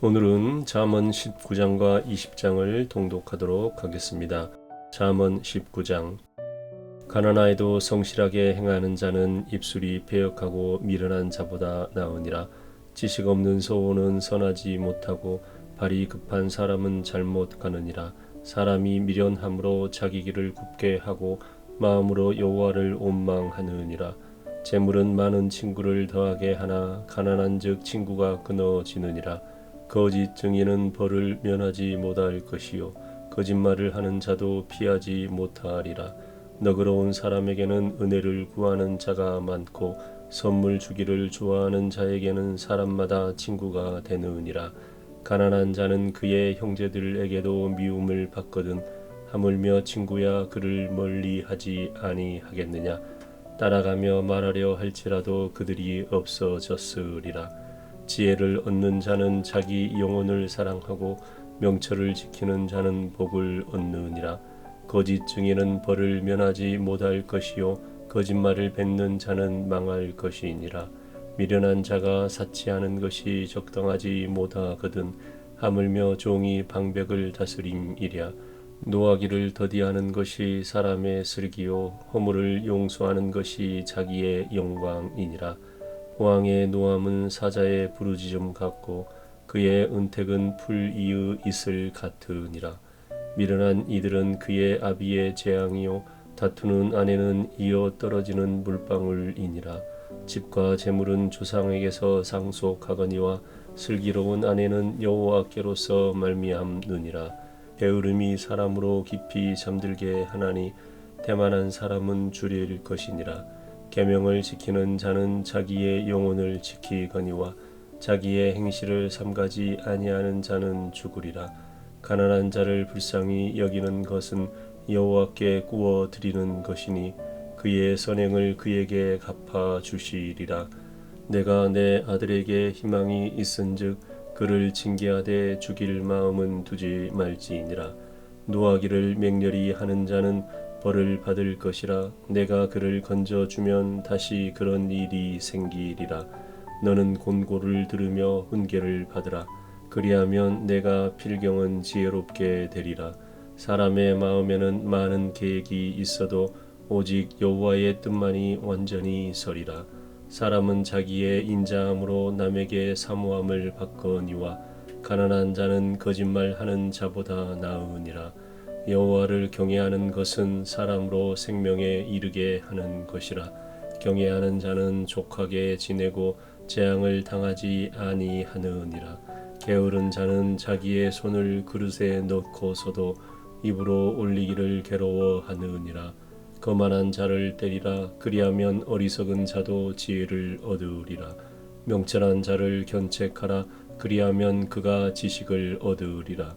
오늘은 잠언 19장과 20장을 통독하도록 하겠습니다. 잠언 19장. 가난하에도 성실하게 행하는 자는 입술이 배역하고 미련한 자보다 나으니라. 지식 없는 소원은 선하지 못하고 발이 급한 사람은 잘못 가느니라. 사람이 미련함으로 자기 길을 굽게 하고 마음으로 여호와를 원망하느니라. 재물은 많은 친구를 더하게 하나 가난한즉 친구가 끊어지느니라 거짓 증인은 벌을 면하지 못할 것이요. 거짓말을 하는 자도 피하지 못하리라. 너그러운 사람에게는 은혜를 구하는 자가 많고 선물 주기를 좋아하는 자에게는 사람마다 친구가 되느니라. 가난한 자는 그의 형제들에게도 미움을 받거든 하물며 친구야 그를 멀리하지 아니하겠느냐? 따라가며 말하려 할지라도 그들이 없어졌으리라 지혜를 얻는 자는 자기 영혼을 사랑하고 명철을 지키는 자는 복을 얻느니라. 거짓 증인은 벌을 면하지 못할 것이요 거짓말을 뱉는 자는 망할 것이니라. 미련한 자가 사치하는 것이 적당하지 못하거든 하물며 종이 방백을 다스림이랴. 노하기를 더디하는 것이 사람의 슬기요 허물을 용서하는 것이 자기의 영광이니라. 왕의 노함은 사자의 부르짖음 같고 그의 은택은 풀 이의 있을 같으니라. 미련한 이들은 그의 아비의 재앙이요 다투는 아내는 이어 떨어지는 물방울이니라. 집과 재물은 조상에게서 상속하거니와 슬기로운 아내는 여호와께로서 말미암느니라. 게으름이 사람으로 깊이 잠들게 하나니 대만한 사람은 줄일 것이니라. 계명을 지키는 자는 자기의 영혼을 지키거니와 자기의 행실을 삼가지 아니하는 자는 죽으리라. 가난한 자를 불쌍히 여기는 것은 여호와께 구워 드리는 것이니 그의 선행을 그에게 갚아 주시리라. 내가 내 아들에게 희망이 있은즉 그를 징계하되 죽일 마음은 두지 말지니라. 노하기를 맹렬히 하는 자는 벌을 받을 것이라 내가 그를 건져 주면 다시 그런 일이 생기리라. 너는 곤고를 들으며 훈계를 받으라. 그리하면 내가 필경은 지혜롭게 되리라. 사람의 마음에는 많은 계획이 있어도 오직 여호와의 뜻만이 완전히 서리라. 사람은 자기의 인자함으로 남에게 사모함을 받거니와 가난한 자는 거짓말하는 자보다 나으니라 여호와를 경외하는 것은 사람으로 생명에 이르게 하는 것이라. 경외하는 자는 족하게 지내고 재앙을 당하지 아니하느니라. 게으른 자는 자기의 손을 그릇에 넣고서도 입으로 올리기를 괴로워하느니라. 거만한 자를 때리라. 그리하면 어리석은 자도 지혜를 얻으리라. 명철한 자를 견책하라. 그리하면 그가 지식을 얻으리라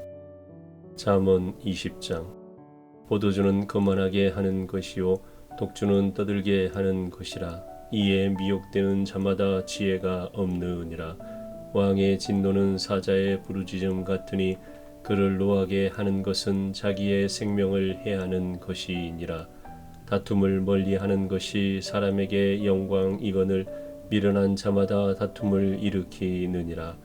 잠언 20장. 포도주는 거만하게 하는 것이요 독주는 떠들게 하는 것이라. 이에 미혹되는 자마다 지혜가 없느니라. 왕의 진노는 사자의 부르짖음 같으니 그를 노하게 하는 것은 자기의 생명을 해하는 것이니라. 다툼을 멀리하는 것이 사람에게 영광이거늘 미련한 자마다 다툼을 일으키느니라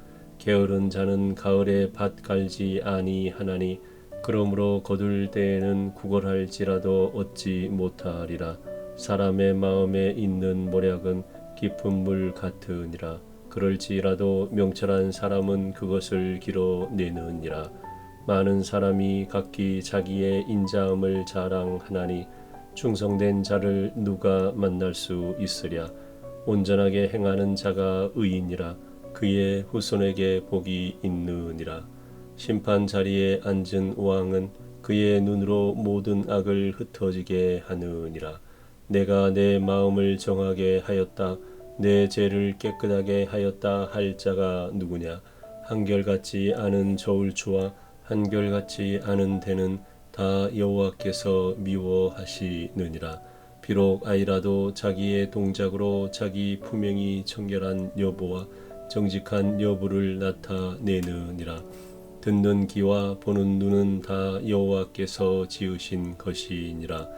게으른 자는 가을에 밭 갈지 아니하나니 그러므로 거둘 때에는 구걸할지라도 얻지 못하리라. 사람의 마음에 있는 모략은 깊은 물 같으니라. 그럴지라도 명철한 사람은 그것을 길어내느니라. 많은 사람이 각기 자기의 인자함을 자랑하나니 충성된 자를 누가 만날 수 있으랴? 온전하게 행하는 자가 의인이라 그의 후손에게 복이 있느니라. 심판 자리에 앉은 왕은 그의 눈으로 모든 악을 흩어지게 하느니라. 내가 내 마음을 정하게 하였다. 내 죄를 깨끗하게 하였다 할 자가 누구냐? 한결같지 않은 저울추와 한결같이 않은 대는 다 여호와께서 미워하시느니라 비록 아이라도 자기의 동작으로 자기 품행이 청결한 여보와 정직한 여부를 나타내느니라. 듣는 귀와 보는 눈은 다 여호와께서 지으신 것이니라.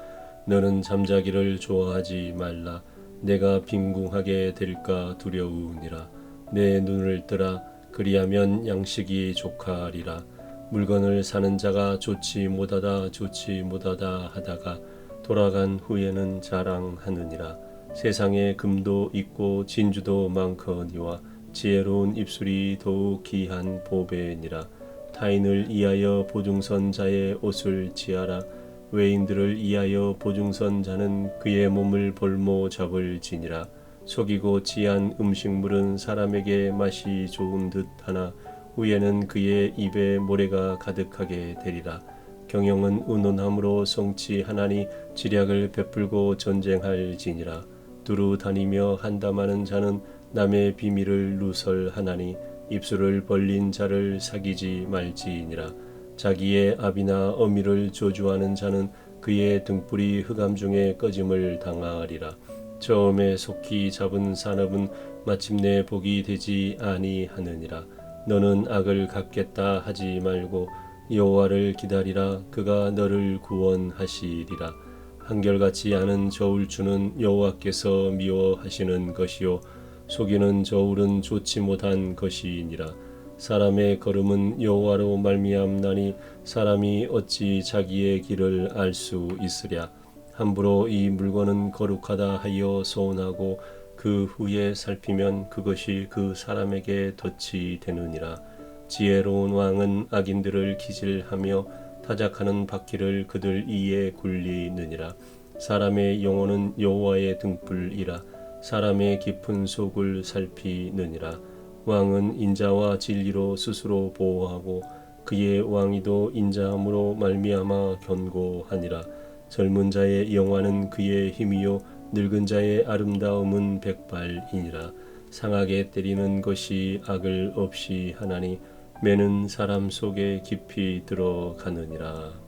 너는 잠자기를 좋아하지 말라. 내가 빈궁하게 될까 두려우니라. 내 눈을 뜨라. 그리하면 양식이 족하리라. 물건을 사는 자가 좋지 못하다 좋지 못하다 하다가 돌아간 후에는 자랑하느니라. 세상에 금도 있고 진주도 많거니와 지혜로운 입술이 더욱 귀한 보배니라. 타인을 이하여 보증선 자의 옷을 지하라. 외인들을 이하여 보증선 자는 그의 몸을 볼모 잡을 지니라. 속이고 지한 음식물은 사람에게 맛이 좋은 듯 하나 후에는 그의 입에 모래가 가득하게 되리라. 경영은 운운함으로 성취하나니 지략을 베풀고 전쟁할지니라. 두루 다니며 한담하는 자는 남의 비밀을 누설하나니 입술을 벌린 자를 사귀지 말지니라. 자기의 아비나 어미를 조주하는 자는 그의 등불이 흑암 중에 꺼짐을 당하리라. 처음에 속히 잡은 산업은 마침내 복이 되지 아니하느니라. 너는 악을 갚겠다 하지 말고 여호와를 기다리라. 그가 너를 구원하시리라. 한결같이 않은 저울주는 여호와께서 미워하시는 것이요 속이는 저울은 좋지 못한 것이니라. 사람의 걸음은 여호와로 말미암나니 사람이 어찌 자기의 길을 알 수 있으랴? 함부로 이 물건은 거룩하다 하여 소원하고 그 후에 살피면 그것이 그 사람에게 덫이 되느니라. 지혜로운 왕은 악인들을 기질하며 타작하는 바퀴를 그들 이에 굴리느니라. 사람의 영혼은 여호와의 등불이라 사람의 깊은 속을 살피느니라. 왕은 인자와 진리로 스스로 보호하고 그의 왕위도 인자함으로 말미암아 견고하니라. 젊은 자의 영화는 그의 힘이요 늙은 자의 아름다움은 백발이니라. 상하게 때리는 것이 악을 없이 하나니 매는 사람 속에 깊이 들어가느니라